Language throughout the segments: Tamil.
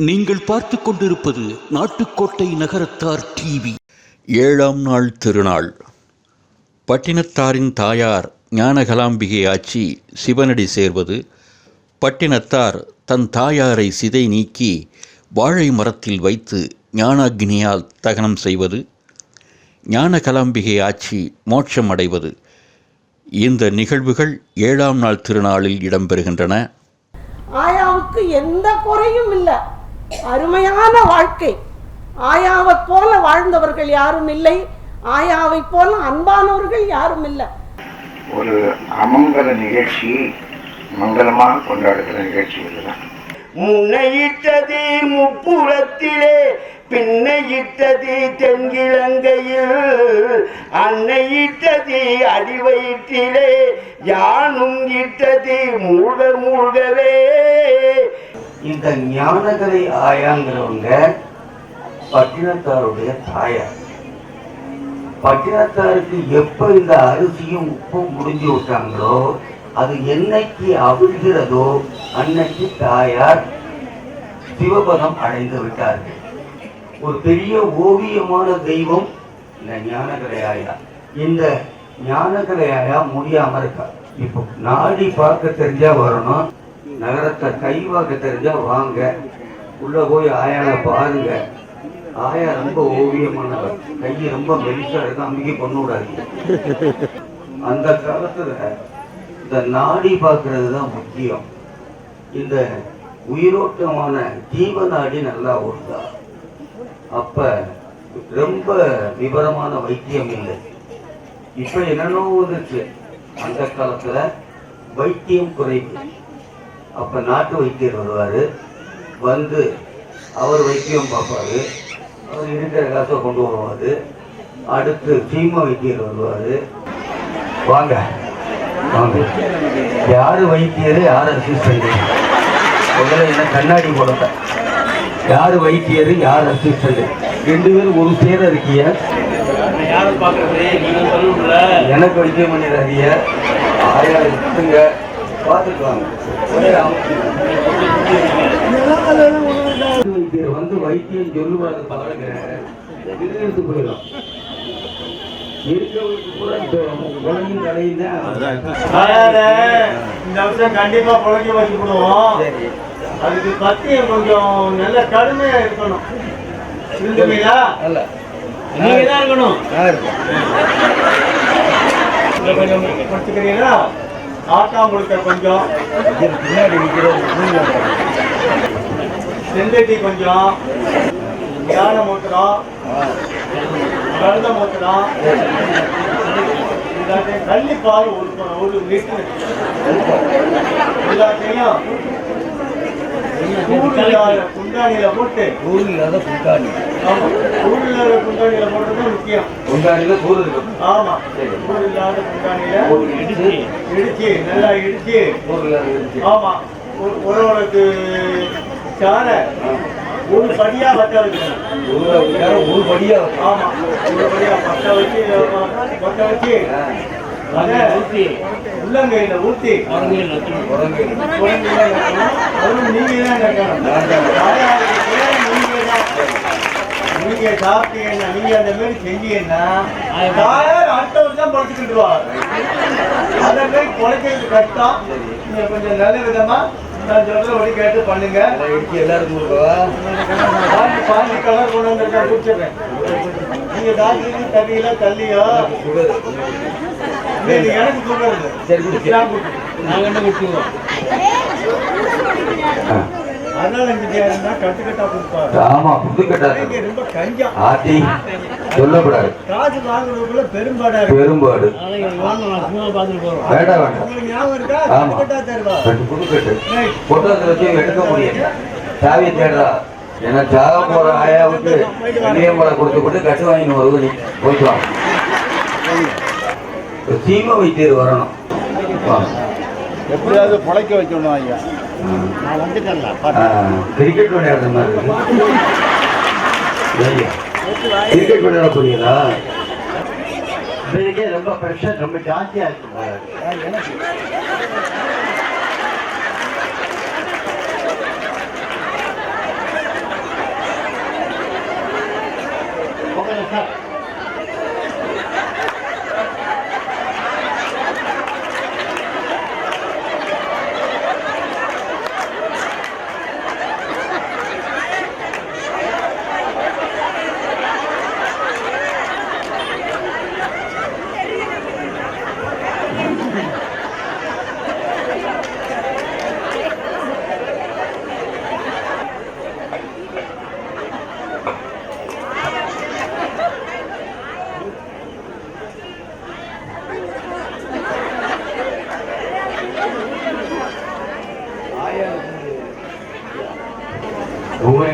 நீங்கள் பார்த்து கொண்டிருப்பது நாட்டுக்கோட்டை நகரத்தார் டிவி. ஏழாம் நாள் திருநாள். பட்டினத்தாரின் தாயார் ஞானகலாம்பிகை ஆட்சி சிவனடி சேர்வது பட்டினத்தார் தன் தாயாரை சிதை நீக்கி வாழை மரத்தில் வைத்து ஞானாக்னியால் தகனம் செய்வது ஞானகலாம்பிகை ஆட்சி மோட்சம் அடைவது. இந்த நிகழ்வுகள் ஏழாம் நாள் திருநாளில் இடம்பெறுகின்றன. ஆயாவுக்கு எந்த குறையும் இல்லை. அருமையான வாழ்க்கை. ஆயாவைப் போல வாழ்ந்தவர்கள் யாரும் இல்லை. ஆயாவைப் போல அன்பானவர்கள் யாரும் இல்லை. ஒரு அமங்கல நிகழ்ச்சி மங்களமாக கொண்டாடுகிற நிகழ்ச்சி இதுதான். முன்னையிட்டது முப்புறத்திலே பின்னையிட்டது தென்கிழங்கையில். அன்னையிட்டது அடிவயிற்றிலே யானும் இட்டது மூழ்க மூழ்கவே. இந்த ஞானகரை ஆயாங்கிறவங்க பட்டினத்தாருடைய தாயார். பட்டினத்தாருக்கு எப்ப இந்த அரிசியும் உப்பும் முடிஞ்சு விட்டாங்களோ அது என்னைக்கு அவிழ்கிறதோ அன்னைக்கு தாயார் சிவபதம் அடைந்து விட்டார்கள். ஒரு பெரிய ஓவியமான தெய்வம் இந்த ஞானகலையாயா இந்த ஞானகலையாயா முடியாம இருக்கா. இப்போ நாடி பார்க்க தெரிஞ்சா வரணும். நகரத்தை கைவாக்க தெரிஞ்சா வாங்க. உள்ள போய் ஆயால பாருங்க. ஆயா ரொம்ப ஓவியமானவர். கை ரொம்ப மெலிசா இருக்கு. அம்பிகை பண்ண விடாதீங்க. அந்த காலத்துல இந்த நாடி பார்க்கறது தான் முக்கியம். இந்த உயிரோட்டமான ஜீவ நாடி நல்லா ஓடுதா? அப்ப ரொம்ப விவரமான வைத்தியம் இல்லை. இப்ப என்னென்னோ வந்துச்சு. அந்த காலத்துல வைத்தியம் குறைவு. அப்ப நாட்டு வைத்தியர் வருவாரு. வந்து அவர் வைத்தியம் பார்ப்பாரு. அவர் இருக்கிற காசை கொண்டு வருவாரு. அடுத்து சீம வைத்தியர் வருவாரு. வாங்க. வாங்க. யாரு வைத்தியர்? யார் அசிஸ்டன்ட் முதல்ல என்ன கண்ணாடி போடல யாரு வைத்தியர்? யார் அசிஸ்டன்ட் ரெண்டு பேரும் ஒரு சேர இருக்கீங்க எனக்கு வைத்தியம் பண்ணிடாதீங்க. ஆயா இருக்குங்க பார்த்துட்டு வாங்க வைத்தியர் வந்து வைத்தியம் சொல்லுவாரு எடுத்து போயிடும் இந்த வருஷம் கண்டிப்பா புழங்கி வச்சு விடுவோம் சரி. அதுக்கு பத்தியம் கொஞ்சம் நல்ல கடுமையா இருக்கணும். நீங்க தான் இருக்கணும். கொஞ்சம் படிச்சுக்கிறீங்களா ஆட்டாம் முழுக்க கொஞ்சம் செந்தட்டி கொஞ்சம். ஞான மூத்திரம் கழுத மூத்திரம் கள்ளிப்பால் ஒரு ஒரு லிட்டர் எல்லாத்தையும் குண்டானியில போட்டு. ஊர் இல்லாத புண்டாணி ஆமா. சூடுல குண்டானியில போடுறது முக்கியம். புண்டாணியில் கூறு இருக்கும் ஆமா. சூடு இல்லாத குண்டானியில ஊர் இடிச்சு. இடிச்சு நல்லா இடிச்சு. ஊர் இல்லாத இடிச்சு. ஆமா. ஒரு- ஒரு ஒரு சார ஒரு படியா ஊரை விட்டாலும் ஊர் படியா. ஆமா. ஒரு படியா பட்ட வச்சு பட்ட வச்சு. ஊத்தி உள்ளங்கையில ஊத்தி குரங்கு குழந்தைங்க நக்கணும். அதுவும் நீங்க நீங்க சாப்பிட்டீங்கன்னா நீங்க அந்த மாதிரி செஞ்சீங்கன்னா அடுத்த வருஷம் படுத்துக்கிட்டுருவாங்க அதை போய் குறைக்கிறது கஷ்டம். நீங்க கொஞ்சம் நல்ல விதமா நான் சொல்றபடி கேட்டு பண்ணுங்க. எல்லாருக்கும் கொடுக்கவா பாஞ்சு கலர் கொண்டு வந்து குடிச்சிடுறேன். நீங்க தண்ணியில தள்ளியோ சுகர் இது எனக்கு கொடுக்கறது சரி, குடிச்சு. நான் கொடுக்குறேன். நாங்க என்ன கொடுப்பாரு ஆமா புதுக்கட்டா ஆத்தி சொல்லக்கூடாது. காசு வாங்குறதுக்குள்ள பெரும்பாடா பெரும்பாடு. வேண்டாம் வேண்டாம். உங்களுக்கு ஞாபகம் இருக்கா? ஆமா. புதுக்கட்டு போட்டோத்தில் வச்சு எடுக்க முடியல சாவியை தேடுறா. ஏன்னா சாக போற ஆயாவுக்கு கன்னியம்பளை கொடுத்து கொடுத்து கட்டு வாங்கின்னு வருது நீ. போயிட்டு வாங்க ஒரு தீமை வைத்தியர் வரணும். எப்படியாவது பழைக்க வைக்கணும் ஐயா. நான் வந்துட்டேன்ல கிரிக்கெட் விளையாடுற மாதிரி கிரிக்கெட் விளையாட புரியுதா இன்றைக்கே ரொம்ப ப்ரெஷர் ரொம்ப ஜாஸ்தியாக இருக்கு Okay, sir.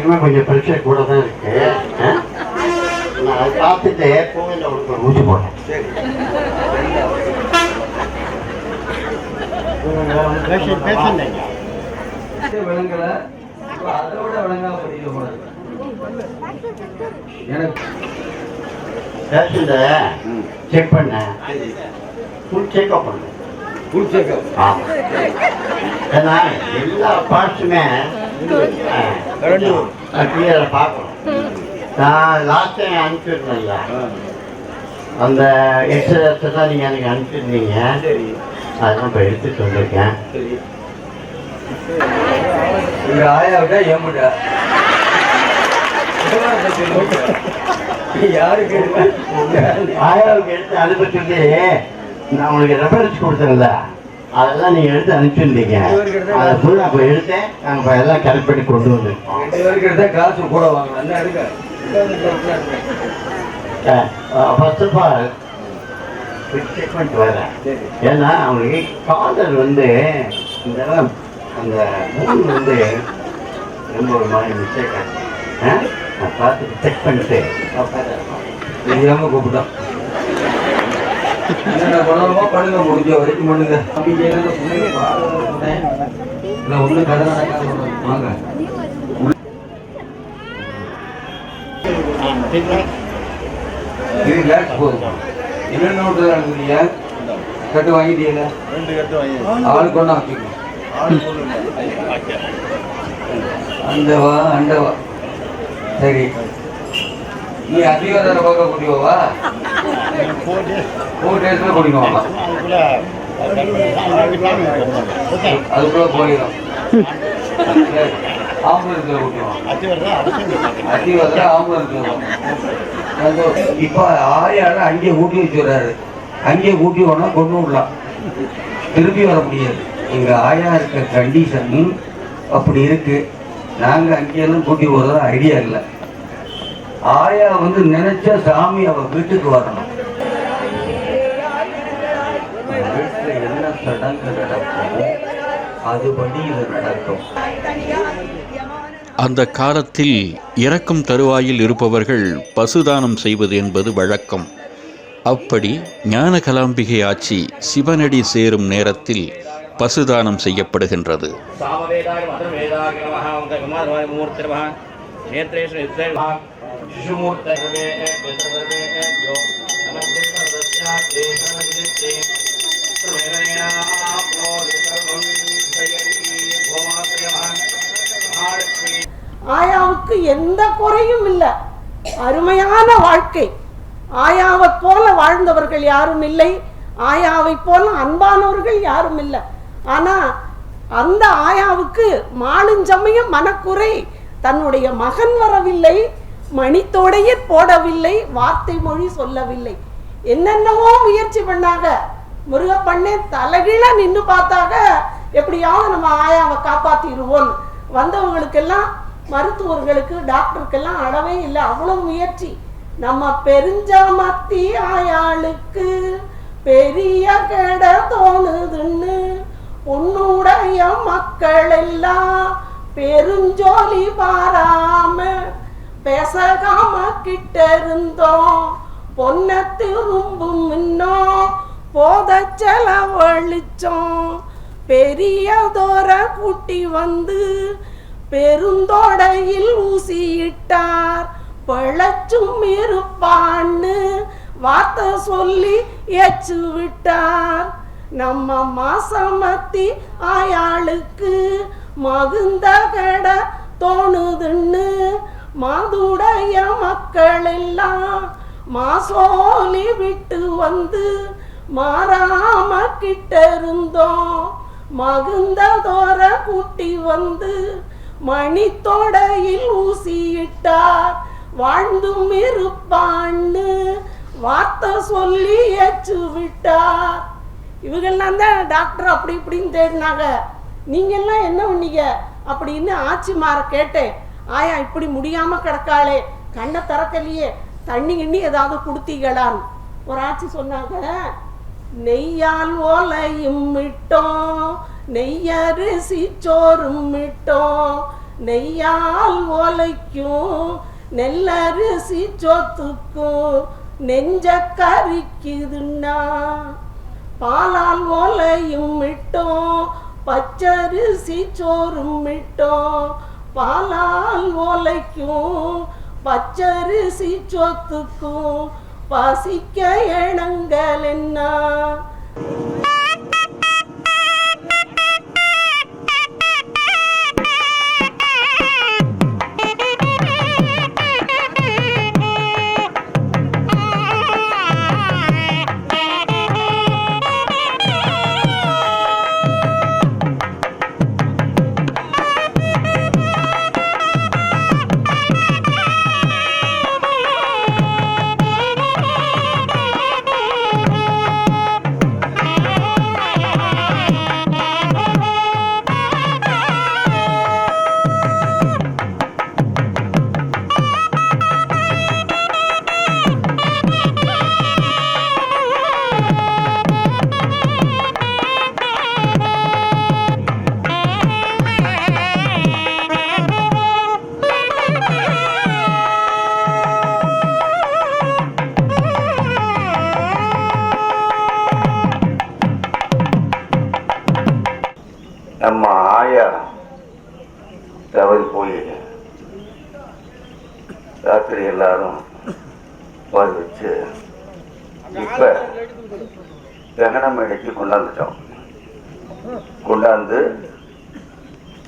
உங்களுக்குமே கொஞ்சம் ப்ரெஷர் கூட தான் இருக்கு? நான் அதை பார்த்துட்டு கோவிலில் உங்களுக்கு ஒரு ஊசி போட்டேன் விளங்கல விளங்காம எனக்கு செக் பண்ணேன் ஃபுல் செக்அப் பண்ணேன் ஃபுல் செக்அப் ஆமாம் ஏன்னா எல்லா பார்ட்ஸுமே பார்க்கணும். நான் லாஸ்ட் டைம் அனுப்பிச்சிருந்தேன்ல. அந்த எக்ஸ்ரேஸ் தான் நீங்கள் எனக்கு அனுப்பிச்சிருந்தீங்க. சரி. அதெல்லாம் இப்போ எடுத்துட்டு வந்திருக்கேன். சரி. இங்க ஆயா விட்டா ஏமுட்டா யாரு கேட்டு ஆயாவுக்கு எடுத்து அனுப்ப சொல்லி நான் உங்களுக்கு ரெஃபரன்ஸ் கொடுத்தேன்ல. அதெல்லாம் நீங்கள் எடுத்து அனுப்பிச்சிருந்தீங்க. அதை ஃபுல்லாக இப்போ எடுத்தேன் நாங்கள் எல்லாம் கரெக்ட் பண்ணி கொண்டு எடுத்தா காசு கூட வாங்கலாம். ஃபர்ஸ்ட் ஆஃப் ஆல் வரேன் சரி. ஏன்னா அவங்களுக்கு காலர் வந்து இந்த அந்த மூணு வந்து ரொம்ப ஒரு மாதிரி மிஸ்டேக் ஆச்சு? நான் பார்த்துட்டு செக் பண்ணிட்டு தெரியாம கூப்பிட்டான் என்ன பண்ணணுமோ பண்ணுங்க முடிஞ்ச வரைக்கும் பண்ணுங்க. இல்ல கடை நடக்காது. வாங்க. இது கேஸ் போதும் நடக்குறீங்க கட்டு வாங்கிட்டீங்க ரெண்டு கட்டு வாங்கி ஆளுக்கு ஒன்றா வச்சுக்கணும் அண்டவா அண்டவா. சரி. பார்க்க கூட்டியோவா போட்டு ஃபோர் டேஸ்ல குடிக்கணும் ஓகே அதுக்குள்ள போயிடும் சரி ஆம்புலன்ஸ்ல கூட்டிடுவோம் அத்தி வருதா அவசியம் இப்போ ஆயால அங்கேயே ஊட்டி வச்சுடுறாரு அங்கேயே ஊட்டி வேணா கொண்டு விடலாம். திரும்பி வர முடியாது. எங்கள் ஆயா இருக்க கண்டிஷன் அப்படி இருக்குது நாங்கள் அங்கேயெல்லாம் கூட்டி போகிறதா ஐடியா இல்லை. ஆயா வந்து நினைச்ச சாமி அவ வீட்டுக்கு வரணும். என்ன சடங்கு நடக்கும் அதுபடி இது நடக்கும். அந்த காலத்தில் இறக்கும் தருவாயில் இருப்பவர்கள் பசுதானம் செய்வது என்பது வழக்கம். அப்படி ஞானகலாம்பிகை ஆட்சி சிவனடி சேரும் நேரத்தில் பசுதானம் செய்யப்படுகின்றது. சாமவேதாய मधुर्वेदाय नमः ओं विमानवाय मूर्तिर्मः नेत्रेषु नित्यैर्मः शिशुमूर्तये विसर्वे यो नमस्ते सर्वस्यास्ते सर्वजित्ते सर्वेणया प्रोदि सर्वं जयति गोमात्रयमः महालक्ष्मी ஆயாவுக்கு எந்த குறையும் இல்லை அருமையான வாழ்க்கை ஆயாவை போல வாழ்ந்தவர்கள் யாரும் இல்லை ஆயாவை போல அன்பானவர்கள் யாரும் இல்லை ஆனா அந்த ஆயாவுக்கு மாலுஞ்சமயம் மனக்குறை தன்னுடைய மகன் வரவில்லை மணித்தோடையே போடவில்லை வார்த்தை மொழி சொல்லவில்லை. என்னென்னவோ முயற்சி பண்ணாங்க. முருகப்பண்ணே தலைகீழ நின்று பார்த்தாக. எப்படியாவது நம்ம ஆயாவை காப்பாத்திடுவோம். வந்தவங்களுக்கெல்லாம் மருத்துவர்களுக்கு டாக்டருக்கெல்லாம் அளவே இல்லை. அவ்வளவு முயற்சி. நம்ம பெருஞ்சாமத்தி ஆயாளுக்கு பெரிய கெட தோணுதுன்னு உன்னுடைய மக்கள் எல்லாம் பெருஞ்சோலி பாராம பேசகாம கிட்ட இருந்தோம் பொன்ன திரும்பும் இன்னும் போத செலவழிச்சோம் பெரியதோர கூட்டி வந்து பெருந்தோடையில் ஊசியிட்டார். பிழைச்சும் இருப்பான்னு வார்த்தை சொல்லி ஏச்சு விட்டார் நம்ம மாசமத்தி ஆயாளுக்கு மகுந்த கட தோணுதுன்னு மாதுடைய மக்கள் எல்லாம் மாசோலி விட்டு வந்து மாறாம கிட்ட இருந்தோம் மகுந்ததோர கூட்டி வந்து மணித்தொடையில் ஊசியிட்டார். வாழ்ந்தும் இருப்பான்னு வார்த்தை சொல்லி ஏச்சு விட்டார் இவங்கெல்லாம் தான் டாக்டர் அப்படி இப்படின்னு தேடினாங்க. நீங்கெல்லாம் என்ன பண்ணீங்க? அப்படின்னு ஆச்சிமார கேட்டேன். ஆயா இப்படி முடியாம கிடக்காளே. கண்ணை திறக்கலையே. தண்ணி கிண்ணி ஏதாவது கொடுத்தீங்களான்னு ஒரு ஆட்சி சொன்னாங்க நெய்யால் ஓலையும் மிட்டோம் நெய்யரிசி சோறும் மிட்டோம் நெய்யால் ஓலைக்கும் நெல்லரிசி சோத்துக்கும் நெஞ்ச கறிக்குதுன்னா பாலால் ஓலையும் மிட்டோம் பச்சரிசி சோறும் மிட்டோம் பாலால் ஓலைக்கும் பச்சரிசி சொத்துக்கும் பசிக்க எணங்கள் என்ன? நம்ம ஆயா தவறி போய் ராத்திரி எல்லாரும் வர வச்சு இப்ப தகனம் மேடைக்கு கொண்டாந்துட்டோம். கொண்டாந்து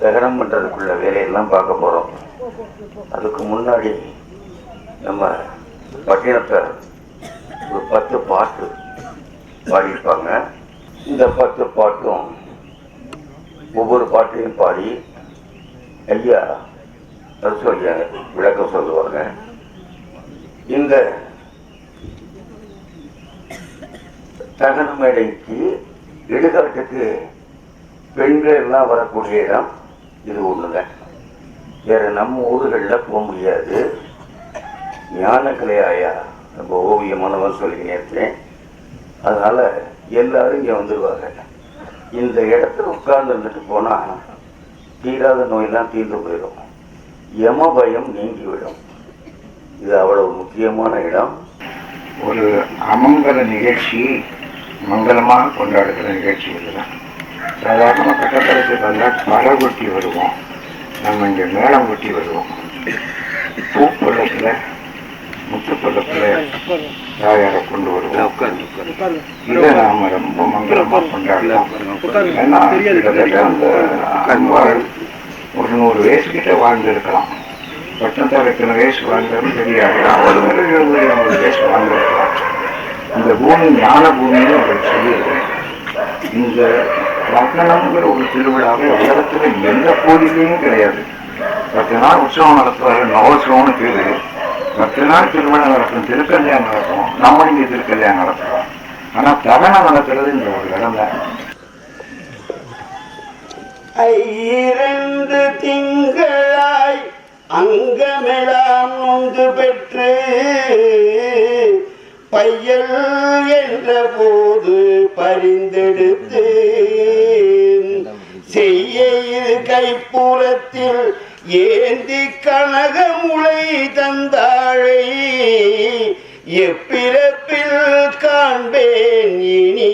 தகனம் பண்றதுக்குள்ள வேலையெல்லாம் பார்க்க போறோம். அதுக்கு முன்னாடி நம்ம பட்டினத்தை ஒரு பத்து பாட்டு பாடியிருப்பாங்க. இந்த பத்து பாட்டும் ஒவ்வொரு பாட்டையும் பாடி ஐயா அரசு ஐயா விளக்கம் சொல்லுவாங்க இந்த தகன மேடைக்கு இடுகாட்டுக்கு பெண்கள் எல்லாம் வரக்கூடிய இடம் இது ஒண்ணுங்க. வேற நம்ம ஊர்களில் போக முடியாது. ஞானக்கலை ஆயா நம்ம ஓவியமானவன் சொல்லி நேர்த்தேன். அதனால எல்லாரும் இங்க வந்துருவாங்க. இந்த இடத்துல உட்கார்ந்து இருந்துட்டு போனா தீராத நோயெல்லாம் தீர்ந்து போயிடும். யம பயம் நீங்கிவிடும். இது அவ்வளவு முக்கியமான இடம். ஒரு அமங்கல நிகழ்ச்சி மங்களமாக கொண்டாடுகிற நிகழ்ச்சி இதுதான். சாதாரண கட்டத்தரத்துக்கு வந்தால் பல கொட்டி வருவோம். நம்ம இங்கே மேளம் கொட்டி வருவோம். பூப்பள்ளத்தில் முத்துப்பள்ளத்தில் தாயாரை கொண்டு வருவோம். இதை நாம ரொம்ப மங்களமா கொண்டாடலாம். ஏன்னா கிட்டத்தட்ட அந்த அம்பாள் ஒரு நூறு வயசு கிட்ட வாழ்ந்திருக்கலாம். பட்டத்தால் எத்தனை வயசு வாழ்ந்தாலும் தெரியாது. அவள் ஒரு எழுபது ஐம்பது வயசு வாழ்ந்திருக்கலாம். இந்த பூமி ஞான பூமின்னு அவர் சொல்லியிருக்கிறேன் இந்த லக்னம்ங்கிற ஒரு திருவிழாவை உலகத்துல எந்த கோயிலையும் கிடையாது. பத்து நாள் உற்சவம் நடத்துவாரு நவோத்சவம்னு பேரு. பத்து நாள் திருமணம் நடக்கும் திருக்கல்யாணம் நடக்கும் நம்ம இங்கே திருக்கல்யாணம் நடத்துவோம் ஆனா தகனம் நடக்கிறது இந்த ஒரு இடம் இரண்டு திங்களாய் அங்கமெல்லாம் ஒன்று பெற்று பையல் என்ற போது பரிந்தெடுத்து செய்ய இரு கைப்புறத்தில் ஏந்தி கனக முளை தந்தாழை எப்பிறப்பில் காண்பேன் இனி?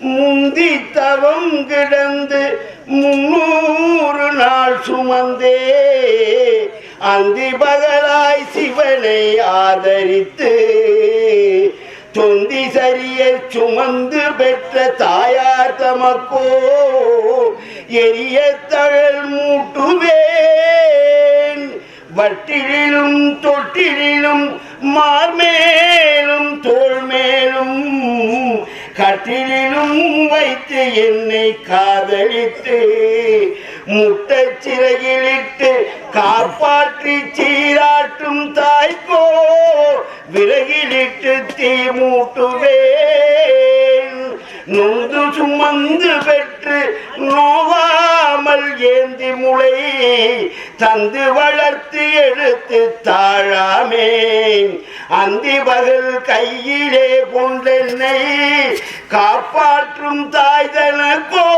முந்தி தவம் கிடந்து முன்னூறு நாள் சுமந்தே அந்தி பகலாய் சிவனை ஆதரித்து தொந்தி சரிய சுமந்து பெற்ற தாயார் தமக்கோ எரிய தழல் மூட்டுவேன். வட்டிலும் தொட்டிலும் மார்மேலும் தோல்மேலும் கட்டிலும் வைத்து என்னை காதலித்து முட்டை சிறகிலிட்டு காப்பாற்றி சீராட்டும் தாய்ப்போ விறகிலிட்டு தீ மூட்டுவேன். நொந்து சுமந்து பெற்று நோவாமல் ஏந்தி முளை தந்து வளர்த்து எடுத்து தாழாமே அந்தி பகல் கையிலே கொண்டென்னை காப்பாற்றும் தாய் தனக்கோ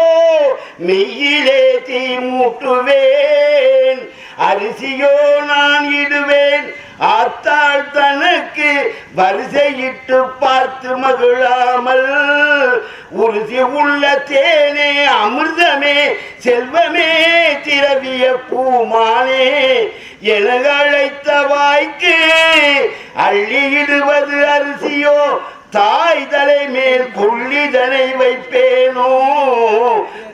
மெய்யிலே தீ மூட்டுவேன். அரிசியோ நான் இடுவேன். ஆத்தாள் தனக்கு வரிசையிட்டு பார்த்து மகிழாமல் உறுதி உள்ள தேனே அமிர்தமே செல்வமே திரவிய பூமானே என அழைத்த வாய்க்கு அள்ளியிடுவது அரிசியோ தாய்தலை மேல் கொள்ளிதனை வைப்பேனோ?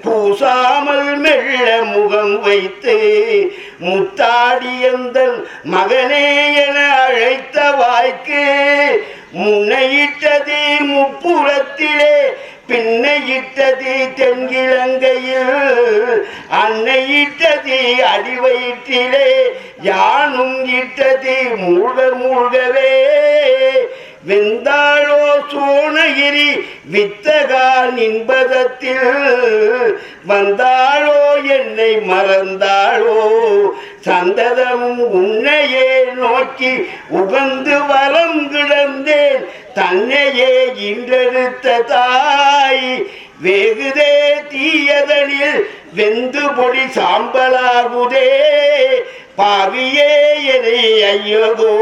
பூசாமல் மெல்ல முகம் வைத்து முத்தாடியந்தன் மகனே என அழைத்த வாய்க்கு முன்னையிட்டது முப்புறத்திலே பின்னையிட்டது தென்கிழங்கையில். அன்னையிட்டது அடிவயிற்றிலே யானும் இட்டது மூழ்க மூழ்கவே. வெந்தாளோ சோனகிரி வித்தகா நின்பதத்தில். வந்தாளோ என்னை மறந்தாளோ? சந்ததமும் உன்னையே நோக்கி உகந்து வரம் கிடந்தே. தன்னையே இன்றெடுத்த தாய் வெகுதே தீயதனில் வெந்து பொடி சாம்பலாகுதே. பாவியே எனை ஐயதோ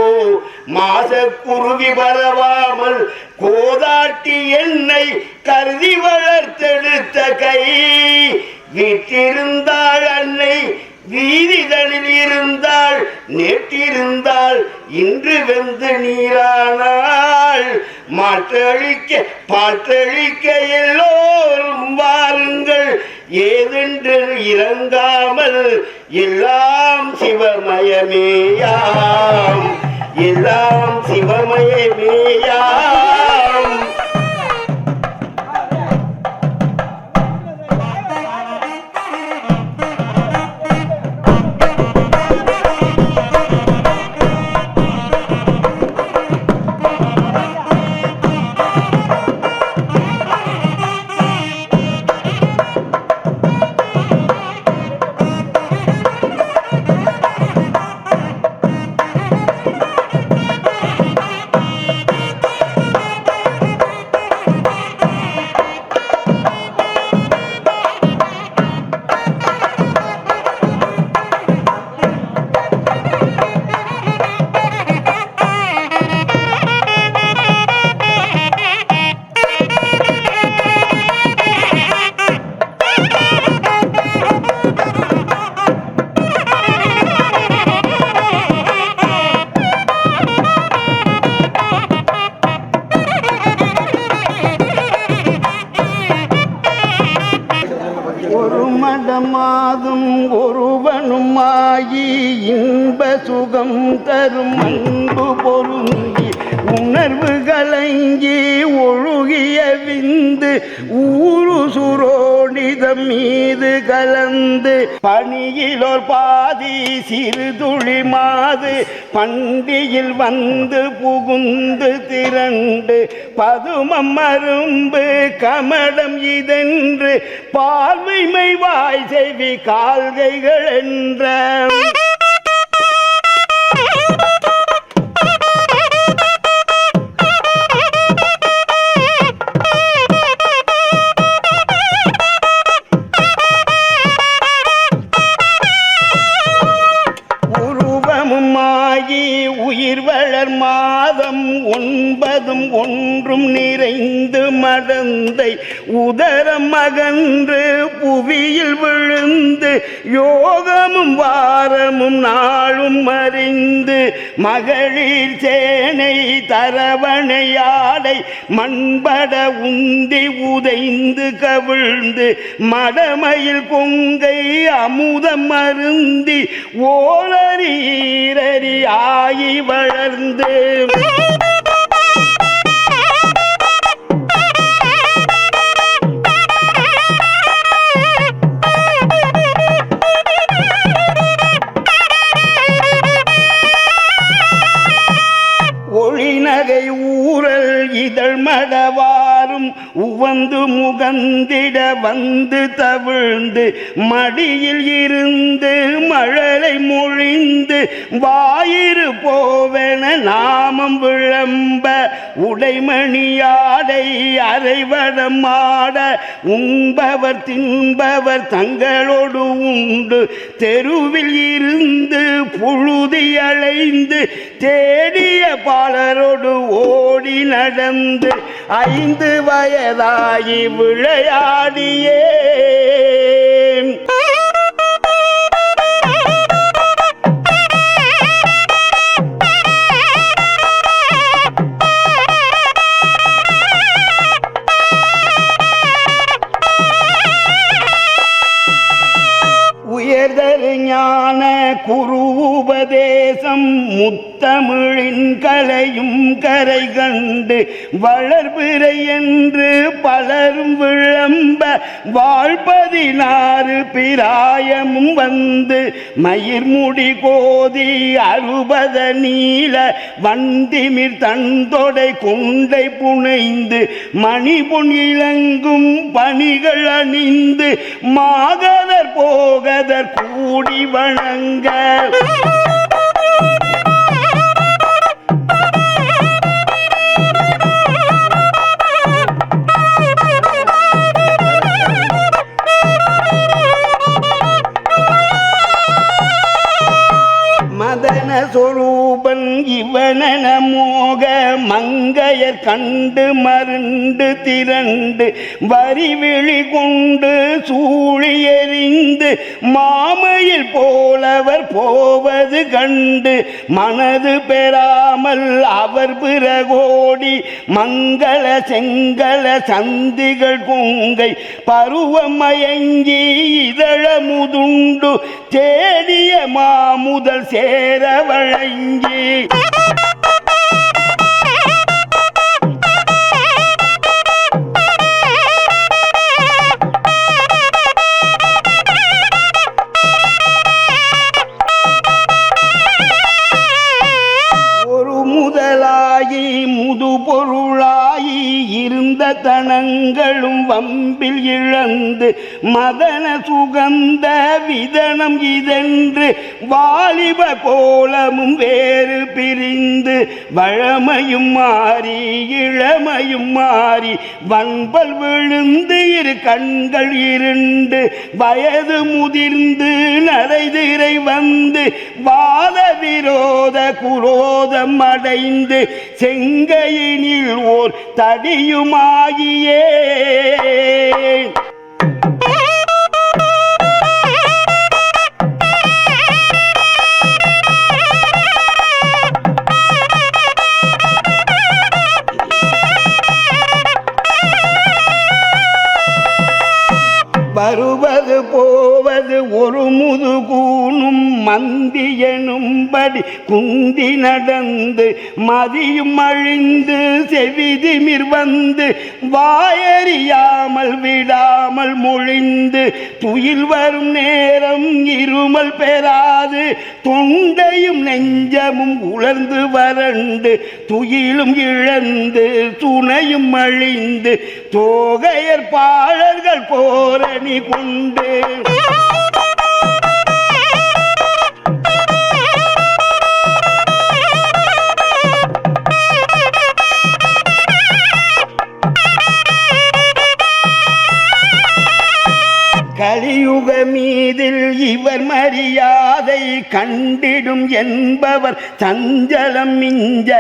மாச குருவி பரவாமல் கோதாட்டி என்னை கருதி வளர்த்தெடுத்த கை. வீட்டிருந்தாள் அன்னை வீதிதனில் இருந்தால் நேற்றிருந்தால் இன்று வெந்து நீரானால். மாற்றழிக்க பாற்றளிக்க எல்லோரும் வாருங்கள். ஏதென்று இறங்காமல் எல்லாம் சிவமயமேயாம். எல்லாம் சிவமயமேயாம். மடமாதும் ஒருவனுமாயி இன்ப சுகம் தரும் அன்பு பொருந்தி உணர்வு கலங்கி ஒழுகிய விந்து ஊரு சுரோனிதம் மீது கலந்து பணியிலோர் பாதி சிறு துளி மாது பண்டியில் வந்து புகுந்து திரண்டு பதுமம் மரும்பு கமடம் இதென்று பார்வைமை வாய் செவி கால்கைகள் என்ற ஆகி உயிர் வளர் மாதம் ஒன்பதும் ஒன்றும் நிறைந்து மடந்தை உதரம் மகன்று புவியில் விழுந்து யோகமும் வாரமும் நாளும் அறிந்து மகளிர் சேனை தரவணையாடை மண்பட உந்தி உதைந்து கவிழ்ந்து மடமையில் கொங்கை அமுதம் அருந்தி ஓலரீரரி ஆகி வளர்ந்து. ஒளிநகை ஊரல் இதழ் மடவா. மடவாரும் உவந்து முகந்திட வந்து தவிழ்ந்து மடியில் இருந்து மழலை மொழிந்து வாயிறு போவென நாமம் விளம்ப உடைமணியாடை அரைவடமாட ஆட உண்பவர் தின்பவர் தங்களோடு உண்டு. தெருவில் இருந்து புழுதி அலைந்து தேடிய பாலரோடு ஓடி நடந்து ஐந்து வயதாகி விளையாடியே உயர்தரு ஞான குரு உபதேசம் முத்து முத்தமிழின் கலையும் கரை கண்டு வளர்பிறை என்று பலரும் விளம்ப வாழ்பதினாறு பிராயமும் வந்து மயிர்முடி கோதி அறுபத நீல வந்திமிர் தந்தொடை கொண்டை புனைந்து மணிபொன் இளங்கும் பணிகள் அணிந்து மாகதர் போகதர் கூடி வணங்க. மதன சொரூபன் இவனன மோக மங்கையர் கண்டு மருண்டு திரண்டு வரிவிழி கொண்டு சூழியறிந்து மாமையில் போலவர் போவது கண்டு மனது பெறாமல் அவர் பிறகோடி மங்கள செங்கல சந்திகள் கொங்கை பருவமயங்கி இதழ முதுண்டு தேடிய மாமுதல் சேர வழங்கி. ஒரு முது பொருளாகி இருந்த தனங்களும் வம்பில் இழந்து மதன சுகந்த விதனம் இதென்று வாலிப கோலமும் வேறு பிரிந்து வழமையும் மாறி இளமையும் மாறி வன்பல் விழுந்து இரு கண்கள் இருண்டு வயது முதிர்ந்து நரைதிரை வந்து வாத விரோத குரோதம் அடைந்து செங்கையினில் ஓர் தடியுமாகியே. வருவது போவது ஒரு முதுகூனும் மந்தியனும்படி குந்தி நடந்து மதியும் அழிந்து செவிதிமிர் வந்து வாயறியாமல் விடாமல் மொழிந்து துயில் வரும் நேரம் இருமல் பெறாது. தொண்டையும் நெஞ்சமும் உலர்ந்து வறண்டு துயிலும் இழந்து துணையும் அழிந்து தோகையர் பாழர்கள் போரணி கொண்டு. கலியுக மீதில் இவர் மரியாதை கண்டிடும் என்பவர் சஞ்சலம் மிஞ்ச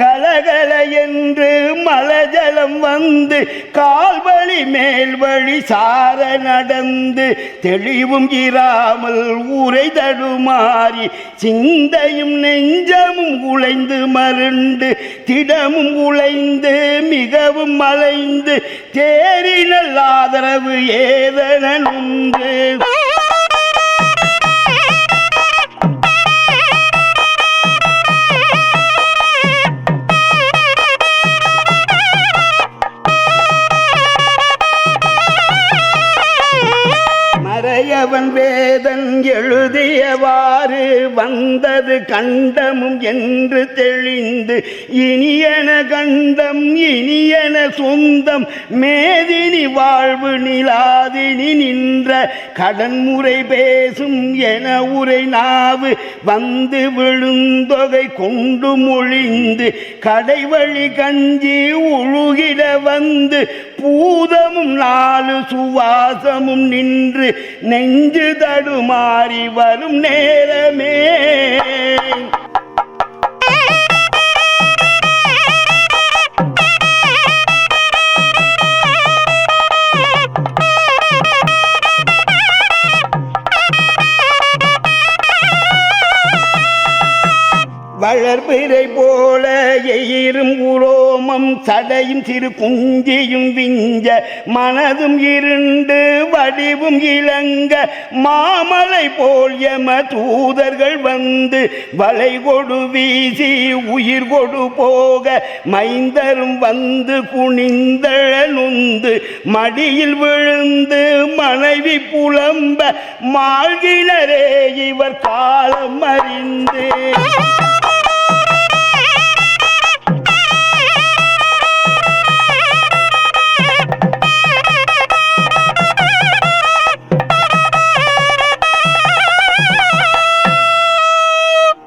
கலகல என்று மலஜலம் வந்து கால்வழி மேல் வழி சார நடந்து தெளிவும் இராமல் ஊரை தடுமாறி சிந்தையும் நெஞ்சமும் உழைந்து மருண்டு திடமும் உழைந்து மிகவும் மலைந்து தேரினல் ஆதரவு ஏதனுண்டு எழுதியவாறு வந்தது கண்டமும் என்று தெளிந்து இனியன கண்டம் இனியன சொந்தம் மேதினி வாழ்வு நிலாதினி நின்ற கடன்முறை பேசும் என உரை நாவு வந்து விழுந்தொகை கொண்டு மொழிந்து கடைவழி கஞ்சி உழுகிட வந்து பூதமும் நாலு சுவாசமும் நின்று நெஞ்சு தடுமாறி வரும் நேரமே. வளர்பிறை போல எயிரும் உரோமம் சடையும் சிறு குஞ்சியும் விஞ்ச மனதும் இருண்டு வடிவும் இளங்க மாமலை போல் எம தூதர்கள் வந்து வளை கொடு வீசி உயிர் கொடு போக மைந்தரும் வந்து குனிந்தழ நொந்து மடியில் விழுந்து மனைவி புலம்ப மாழ்கினரே இவர் காலம் அறிந்து.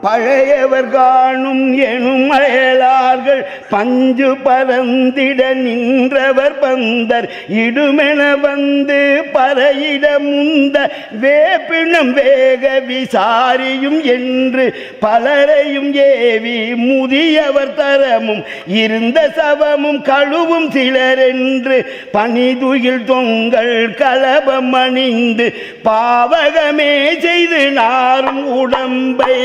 பழைய பலர் காணும் எனும் அயலார்கள் பஞ்சு பரந்திட நின்றவர் பந்தர். இடுமென வந்து பறையிட முந்த வேப்பினம் வேக விசாரியும் என்று பலரையும் ஏவி முதியவர் தரமும் இருந்த சவமும் கழுவும் சிலரென்று பனிதுயில் தொங்கல் கலபம் அணிந்து பாவகமே செய்து நாரும் உடம்பை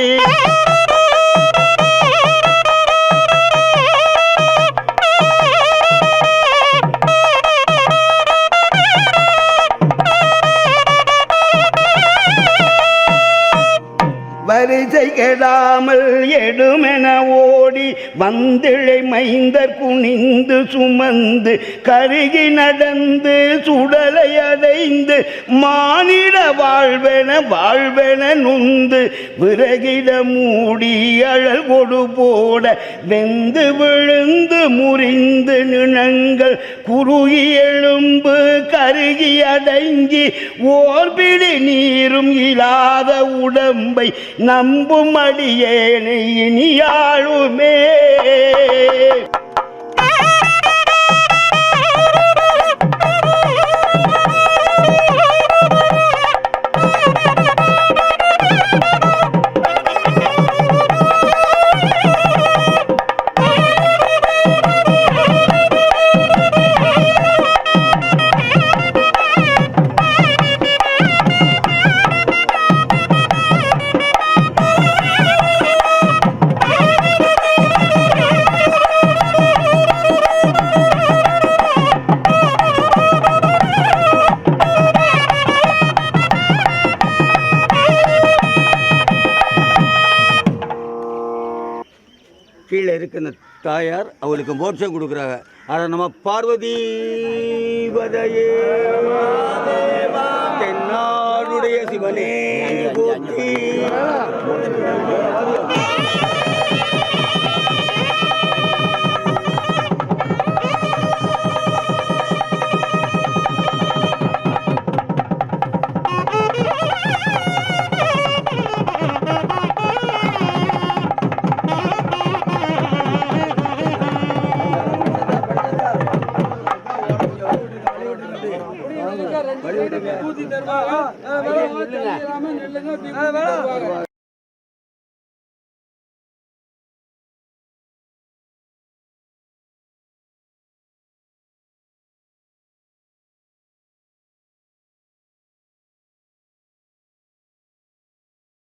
வரிசை கெடாமல் எடுமென ஓடி வந்திழை மைந்தர் குனிந்து சுமந்து கருகி நடந்து சுடலை அடைந்து மானிட வாழ்வென வாழ்வென நுந்து விறகிட மூடி அழல் கொடு போட வெந்து விழுந்து முறிந்து நிணங்கள் குறுகி எழும்பு கருகி அடங்கி ஓர்பிடி நீரும் இல்லாத உடம்பை நம்பும் அடியேனை இனியாளுமே. தாயார் அவளுக்கு மோட்சம் கொடுக்குறாங்க அதை நம்ம பார்வதி தென்னாடுடைய சிவனே போற்றி